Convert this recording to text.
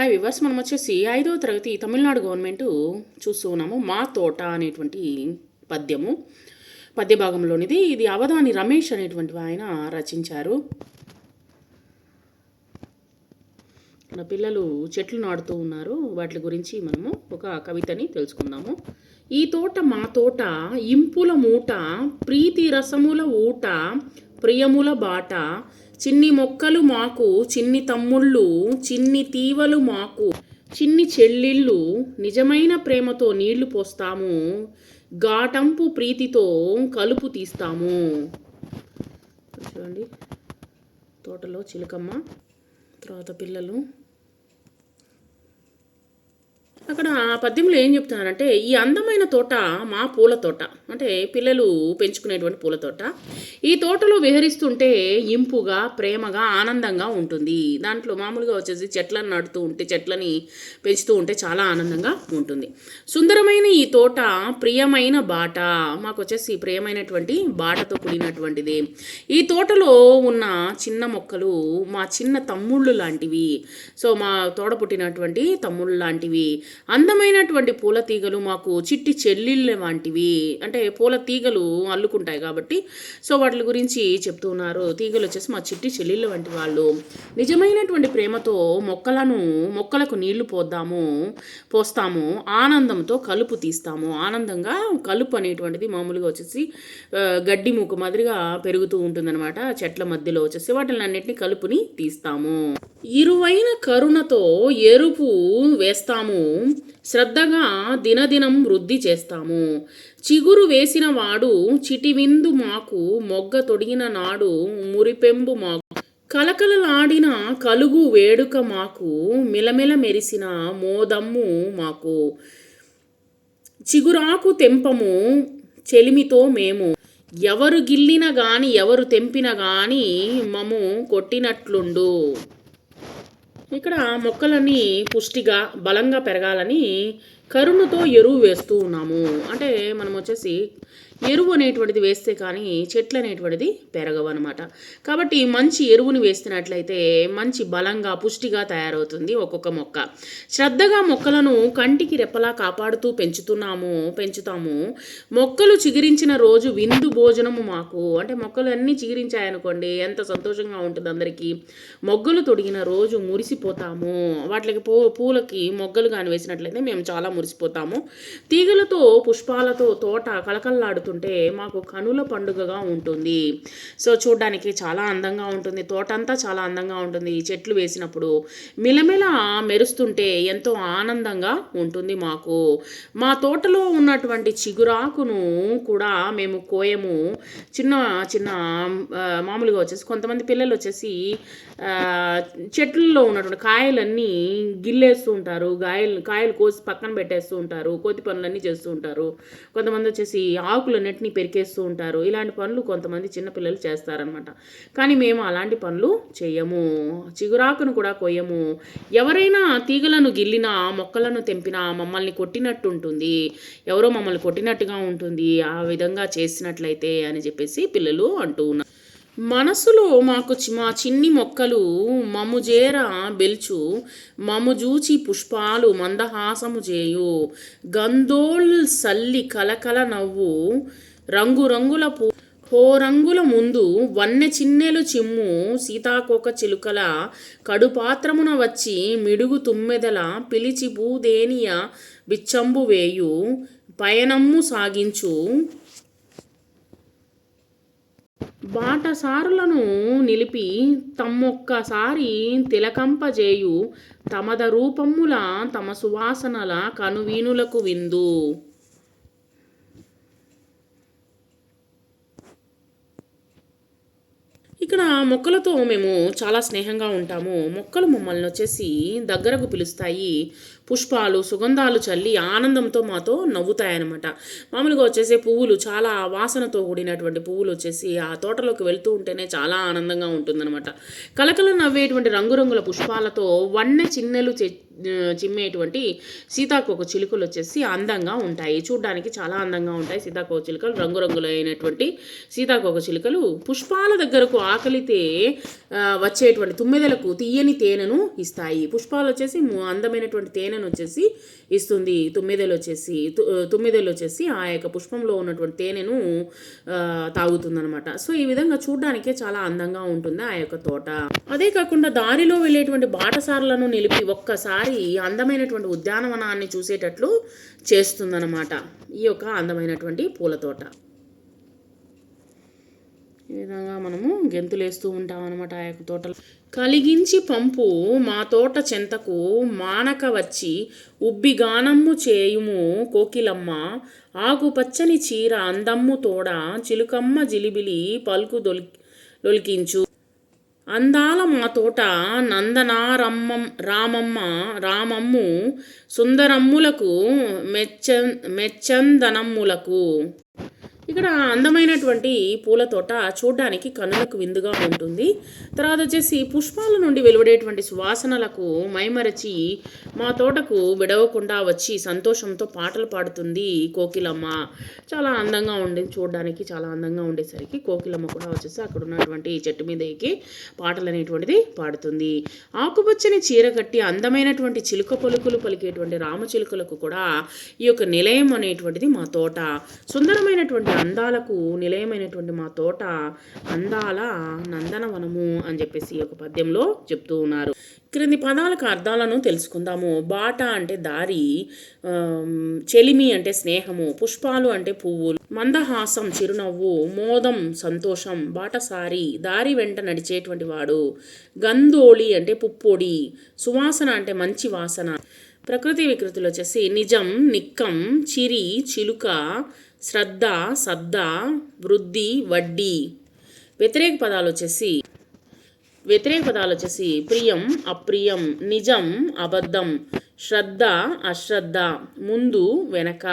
Hi viewers మనం వచ్చేసి ఐదవ తరగతి తమిళనాడు గవర్నమెంట్ చూస్తూ ఉన్నాము. మా తోట అనేటువంటి పద్యము. పద్య భాగంలోనిది ఇది అవధాని రమేష్ అనేటువంటి ఆయన రచించారు. మన పిల్లలు చెట్లు నాడుతూ ఉన్నారు. వాటి గురించి మనము ఒక కవితని తెలుసుకుందాము. ఈ తోట మా తోట ఇంపుల మూట ప్రీతి రసముల ఊట ప్రియముల బాట చిన్ని మొక్కలు మాకు చిన్ని తమ్ముళ్ళు చిన్ని తీవలు మాకు. చిన్ని చెల్లిళ్ళు నిజమైన ప్రేమతో నీళ్ళు పోస్తాము. ఘాటంపు ప్రీతితో కలుపు తీస్తాము. చూడండి తోటలో చిలకమ్మ తర్వాత పిల్లలు. అక్కడ పద్యంలో ఏం చెప్తున్నారంటే ఈ అందమైన తోట మా పూల తోట. అంటే పిల్లలు పెంచుకునేటువంటి పూల తోట. ఈ తోటలో విహరిస్తుంటే ఇంపుగా ప్రేమగా ఆనందంగా ఉంటుంది. దాంట్లో మామూలుగా వచ్చేసి చెట్లను నాటుతూ ఉంటే చెట్లని పెంచుతూ ఉంటే చాలా ఆనందంగా ఉంటుంది. సుందరమైన ఈ తోట ప్రియమైన బాట. మాకు వచ్చేసి ప్రియమైనటువంటి బాటతో కూడినటువంటిది. ఈ తోటలో ఉన్న చిన్న మొక్కలు మా చిన్న తమ్ముళ్ళు లాంటివి. సో మా తోడ పుట్టినటువంటి తమ్ముళ్ళు లాంటివి. అందమైనటువంటి పూల తీగలు మాకు చిట్టి చెల్లిళ్ళ వంటివి. అంటే పూల తీగలు అల్లుకుంటాయి కాబట్టి సో వాటి గురించి చెప్తూ ఉన్నారు. తీగలు వచ్చేసి మా చిట్టి చెల్లిళ్ళ వంటి వాళ్ళు. నిజమైనటువంటి ప్రేమతో మొక్కలను మొక్కలకు నీళ్ళు పోద్దాము పోస్తాము ఆనందంతో కలుపు తీస్తాము. ఆనందంగా కలుపు అనేటువంటిది మామూలుగా వచ్చేసి గడ్డి మూకు మాదిరిగా పెరుగుతూ ఉంటుందన్నమాట. చెట్ల మధ్యలో వచ్చేసి వాటిని అన్నిటిని కలుపుని తీస్తాము. ఇరువైన కరుణతో ఎరుపు వేస్తాము. శ్రద్ధగా దినదినం వృద్ధి చేస్తాము. చిగురు వేసిన వాడు చిటివిందు మాకు మొగ్గ తొడిగిన నాడు మురిపెంబు మాకు. కలకలలాడిన కలుగు వేడుక మాకు మిలమిల మెరిసిన మోదమ్ము మాకు. చిగురాకు తెంపము చెలిమితో మేము. ఎవరు గిల్లిన గాని ఎవరు తెంపిన గాని మము కొట్టినట్లుండు. ఇక్కడ మొక్కలన్నీ పుష్టిగా బలంగా పెరగాలని కరుణతో ఎరువు వేస్తూ ఉన్నాము. అంటే మనం వచ్చేసి ఎరువు అనేటువంటిది వేస్తే కానీ చెట్లు అనేటువంటిది పెరగవు అనమాట కాబట్టి మంచి ఎరువుని వేస్తున్నట్లయితే మంచి బలంగా పుష్టిగా తయారవుతుంది ఒక్కొక్క మొక్క. శ్రద్ధగా మొక్కలను కంటికి రెప్పలా కాపాడుతూ పెంచుతున్నాము పెంచుతాము. మొక్కలు చిగురించిన రోజు విందు భోజనము మాకు. అంటే మొక్కలు అన్నీ చిగురించాయనుకోండి ఎంత సంతోషంగా ఉంటుంది అందరికీ. మొగ్గలు తొడిగిన రోజు మురిసిపోతాము. వాటికి పూ పూలకి మొగ్గలు కానీ వేసినట్లయితే మేము చాలా మురిసిపోతాము. తీగలతో పుష్పాలతో తోట కలకల్లాడుతుంటే మాకు కనుల పండుగగా ఉంటుంది. సో చూడడానికి చాలా అందంగా ఉంటుంది. తోటంతా చాలా అందంగా ఉంటుంది. చెట్లు వేసినప్పుడు మిలమిల మెరుస్తుంటే ఎంతో ఆనందంగా ఉంటుంది మాకు. మా తోటలో ఉన్నటువంటి చిగురాకును కూడా మేము కోయము. చిన్న చిన్న మామూలుగా వచ్చేసి కొంతమంది పిల్లలు వచ్చేసి చెట్లలో ఉన్నటువంటి కాయలన్నీ గిల్లేస్తూ ఉంటారు. కాయలు కాయలు కోసి పక్కన పెట్టేస్తూ ఉంటారు. కోతి పనులన్నీ చేస్తూ ఉంటారు. కొంతమంది వచ్చేసి ఆకులన్నిటిని పెరికేస్తూ ఉంటారు. ఇలాంటి పనులు కొంతమంది చిన్నపిల్లలు చేస్తారనమాట కానీ మేము అలాంటి పనులు చేయము. చిగురాకును కూడా కొయ్యము. ఎవరైనా తీగలను గిల్లినా మొక్కలను తెంపినా మమ్మల్ని కొట్టినట్టు ఉంటుంది ఎవరో మమ్మల్ని కొట్టినట్టుగా ఉంటుంది. ఆ విధంగా చేసినట్లయితే అని చెప్పేసి పిల్లలు అంటూ ఉన్నారు. మనసులో మాకు చి- మా చిన్ని మొక్కలు మముజేర బెల్చు మముజూచి పుష్పాలు మందహాసము చేయు గంధోల్ సల్లి కలకల నవ్వు రంగురంగుల పూ హో రంగుల ముందు వన్నె చిన్నెలు చిమ్ము సీతాకోక చిలుకల కడుపాత్రమున వచ్చి మిడుగు తుమ్మెదల పిలిచి భూదేనియ బిచ్చంబు వేయు పయనమ్ము సాగించు. బాటసారులను నిలిపి తమ్మొక్కసారి తిలకంపజేయు తమద రూపముల తమ సువాసనల కనువీనులకు విందు. ఇక్కడ మొక్కలతో మేము చాలా స్నేహంగా ఉంటాము. మొక్కలు మమ్మల్ని వచ్చేసి దగ్గరకు పిలుస్తాయి. పుష్పాలు సుగంధాలు చల్లి ఆనందంతో మాతో నవ్వుతాయన్నమాట. మామూలుగా వచ్చేసి పువ్వులు చాలా వాసనతో కూడినటువంటి పువ్వులు వచ్చేసి ఆ తోటలోకి వెళ్తూ ఉంటేనే చాలా ఆనందంగా ఉంటుందన్నమాట. కలకల నవ్వేటువంటి రంగురంగుల పుష్పాలతో వన్నె చిన్నెలు చె- చిమ్మేటువంటి సీతాకోక చిలుకలు వచ్చేసి అందంగా ఉంటాయి. చూడ్డానికి చాలా అందంగా ఉంటాయి. సీతాకోక చిలుకలు రంగురంగులైనటువంటి సీతాకోక చిలుకలు. పుష్పాల దగ్గరకు ఆకలితే వచ్చేటువంటి తుమ్మెదలకు తీయని తేనెను ఇస్తాయి. పుష్పాలు వచ్చేసి అందమైనటువంటి తేనెను వచ్చేసి ఇస్తుంది తుమ్మెదలు వచ్చేసి తు- వచ్చేసి ఆ యొక్క పుష్పంలో ఉన్నటువంటి తేనెను తాగుతుందనమాట సో ఈ విధంగా చూడడానికే చాలా అందంగా ఉంటుంది ఆ యొక్క తోట? అదే కాకుండా దారిలో వెళ్ళేటువంటి బాటసారులను నిలిపి ఒక్కసారి అందమైనటువంటి ఉద్యానవనాన్ని చూసేటట్లు చేస్తుందన్నమాట. ఈ యొక్క అందమైనటువంటి పూల తోట. ఈ విధంగా మనము గెంతులేస్తూ ఉంటాం అనమాట ఆ యొక్క తోటలో. కలిగించి పంపు మా తోట చెంతకు మానక వచ్చి ఉబ్బి గానమ్ము చేయుము కోకిలమ్మ. ఆకుపచ్చని చీర అందమ్ము తోడ చిలుకమ్మ జిలిబిలి పలుకు దొలి లొలికించు అందాల మా తోట నందనారమ్మం రామమ్మ రామమ్ము సుందరమ్ములకు మెచ్చ మెచ్చందనమ్ములకు. ఇక్కడ అందమైనటువంటి పూల తోట చూడడానికి కన్నులకు విందుగా ఉంటుంది. తర్వాత వచ్చేసి పుష్పాల నుండి వెలువడేటువంటి సువాసనలకు మైమరచి మా తోటకు విడవకుండా వచ్చి సంతోషంతో పాటలు పాడుతుంది కోకిలమ్మ. చాలా అందంగా ఉండి చూడడానికి చాలా అందంగా ఉండేసరికి కోకిలమ్మ కూడా వచ్చేసి అక్కడ ఉన్నటువంటి చెట్టు మీద ఎక్కి పాటలు అనేటువంటిది పాడుతుంది. ఆకుపచ్చని చీర కట్టి అందమైనటువంటి చిలుక పలుకులు పలికేటువంటి రామచిలుకలకు కూడా ఈ యొక్క నిలయం అనేటువంటిది మా తోట. సుందరమైనటువంటి అందాలకు నిలయమైనటువంటి మా తోట అందాల నందనవనము అని చెప్పేసి ఒక పద్యంలో చెప్తూ ఉన్నారు. క్రింది పదాలకు అర్థాలను తెలుసుకుందాము. బాట అంటే దారి చెలిమి అంటే స్నేహము పుష్పాలు అంటే పువ్వులు మందహాసం చిరునవ్వు మోదం సంతోషం బాటసారి దారి వెంట నడిచేటువంటి వాడు గంధోళి అంటే పుప్పొడి సువాసన అంటే మంచి వాసన ప్రకృతి వికృతులు వచ్చేసి నిజం నిక్కం చిరి చిలుక శ్రద్ధ సద్ద వృద్ధి వడ్డీ. వ్యతిరేక పదాలు వచ్చేసి వ్యతిరేక పదాలు వచ్చేసి ప్రియం అప్రియం నిజం అబద్ధం శ్రద్ధ అశ్రద్ధ ముందు వెనక.